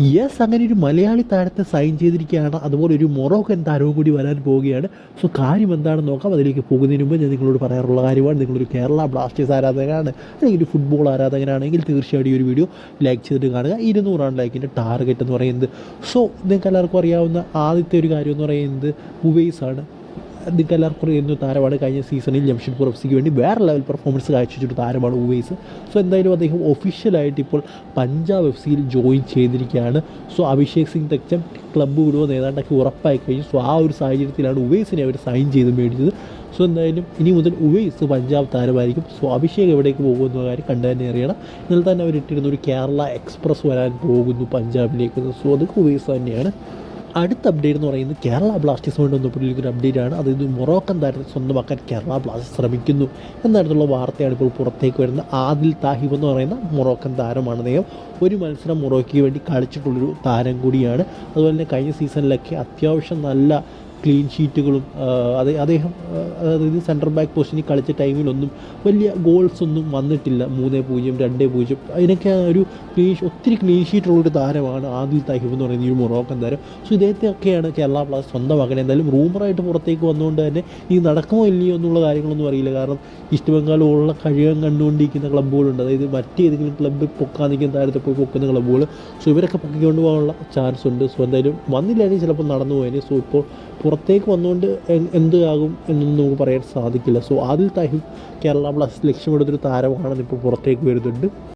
Yes അങ്ങനെ ഒരു മലയാളി താരത്തെ സൈൻ ചെയ്തിരിക്കുകയാണ്. അതുപോലെ ഒരു മൊറോക്കൻ താരവും കൂടി വരാൻ പോവുകയാണ്. സോ കാര്യം എന്താണെന്ന് നോക്കാം. അതിലേക്ക് പോകുന്നതിന് മുമ്പ് ഞാൻ നിങ്ങളോട് പറയാറുള്ള കാര്യമാണ്. നിങ്ങളൊരു കേരള ബ്ലാസ്റ്റേഴ്സ് ആരാധകനാണ് അല്ലെങ്കിൽ ഒരു ഫുട്ബോൾ ആരാധകനാണെങ്കിൽ തീർച്ചയായിട്ടും ഈ ഒരു വീഡിയോ ലൈക്ക് ചെയ്തിട്ട് കാണുക. ഇരുന്നൂറാണ് ലൈക്കിന്റെ ടാർഗറ്റ് എന്ന് പറയുന്നത്. സോ നിങ്ങൾക്ക് എല്ലാവർക്കും അറിയാവുന്ന ആദ്യത്തെ ഒരു കാര്യം എന്ന് പറയുന്നത് ഉവേസ് ആണ്. നിങ്ങൾക്ക് എല്ലാവർക്കും ഒരു താരമാണ് കഴിഞ്ഞ സീസണിൽ ജംഷഡ്പൂർ എഫ് സിക്ക് വേണ്ടി വേറെ ലെവൽ പെർഫോമൻസ് കാഴ്ചവെച്ചൊരു താരമാണ് ഉവൈസ് സോ എന്തായാലും അദ്ദേഹം ഒഫീഷ്യലായിട്ട് ഇപ്പോൾ പഞ്ചാബ് എഫ് സിയിൽ ജോയിൻ ചെയ്തിരിക്കുകയാണ്. സോ അഭിഷേക് സിംഗ് തെച്ചം ക്ലബ്ബ് വിടുമെന്ന് ഏതാണ്ടൊക്കെ ഉറപ്പായി കഴിഞ്ഞു. സോ ആ ഒരു സാഹചര്യത്തിലാണ് ഉവൈസിനെ അവർ സൈൻ ചെയ്ത് മേടിച്ചത്. സോ എന്തായാലും ഇനി മുതൽ ഉവൈസ് പഞ്ചാബ് താരമായിരിക്കും. സോ അഭിഷേക് എവിടേക്ക് പോകുമെന്ന കാര്യം കണ്ടു തന്നെ അറിയണം. ഇന്നലെ തന്നെ അവർ ഇട്ടിരുന്ന ഒരു കേരള എക്സ്പ്രസ് വരാൻ പോകുന്നു പഞ്ചാബിലേക്ക് സോ അതൊക്കെ ഉവൈസ് തന്നെയാണ്. അടുത്ത അപ്ഡേറ്റ് എന്ന് പറയുന്നത് കേരള ബ്ലാസ്റ്റേഴ്സ് വന്നപ്പോഴേക്കും ഒരു അപ്ഡേറ്റ് ആണ്. അതായത് മൊറോക്കൻ താരത്തെ സ്വന്തമാക്കാൻ കേരള ബ്ലാസ്റ്റേഴ്സ് ശ്രമിക്കുന്നു എന്നായിട്ടുള്ള വാർത്തയാണ് ഇപ്പോൾ പുറത്തേക്ക് വരുന്നത്. ആദിൽ താഹിബ് എന്ന് പറയുന്ന മൊറോക്കൻ താരമാണ് അദ്ദേഹം. ഒരു മത്സരം മൊറോക്കയ്ക്ക് വേണ്ടി കളിച്ചിട്ടുള്ളൊരു താരം കൂടിയാണ്. അതുപോലെ തന്നെ കഴിഞ്ഞ സീസണിലൊക്കെ അത്യാവശ്യം നല്ല ക്ലീൻ ഷീറ്റുകളും അത് അദ്ദേഹം അതായത് സെൻട്രൽ ബാക്ക് പൊസിഷനിൽ കളിച്ച ടൈമിലൊന്നും വലിയ ഗോൾസ് ഒന്നും വന്നിട്ടില്ല. മൂന്ന് പൂജ്യം രണ്ട് പൂജ്യം. അതിനൊക്കെ ഒരു ക്ലീൻ ഒത്തിരി ക്ലീൻ ഷീറ്റുള്ളൊരു താരമാണ് ആദിൽ താഹിബ് എന്ന് പറയുന്ന ഈ മൊറോക്കൻ താരം. സോ ഇദ്ദേഹത്തെയൊക്കെയാണ് കേരള ബ്ലാസ്റ്റേഴ്സ് സ്വന്തമാക്കുന്നത് എന്തായാലും റൂമറായിട്ട് പുറത്തേക്ക് വന്നുകൊണ്ട് തന്നെ ഇത് നടക്കുമോ ഇല്ലയോ എന്നുള്ള കാര്യങ്ങളൊന്നും അറിയില്ല. കാരണം ഈസ്റ്റ് ബംഗാളിലുള്ള കഴിയാൻ കണ്ടുകൊണ്ടിരിക്കുന്ന ക്ലബ്ബുകളുണ്ട് അതായത് മറ്റേതെങ്കിലും ക്ലബ്ബ് പൊക്കാൻ നിൽക്കുന്ന താരത്തെ പോയി പൊക്കുന്ന ക്ലബ്ബുകൾ സോ ഇവരൊക്കെ പൊക്കിക്കൊണ്ട് പോകാനുള്ള ചാൻസ് ഉണ്ട്. സോ എന്തായാലും വന്നില്ലെങ്കിൽ ചിലപ്പോൾ നടന്നു പോയതിന് സോ ഇപ്പോൾ പുറത്തേക്ക് വന്നുകൊണ്ട് എന്താകും എന്നൊന്നും നമുക്ക് പറയാൻ സാധിക്കില്ല. സോ ആദിൽ താഹിബ് കേരള ബ്ലാസ്റ്റേഴ്സ് ലക്ഷ്യമെടുത്തൊരു താരമാണെന്ന് ഇപ്പോൾ പുറത്തേക്ക് വരുന്നുണ്ട്.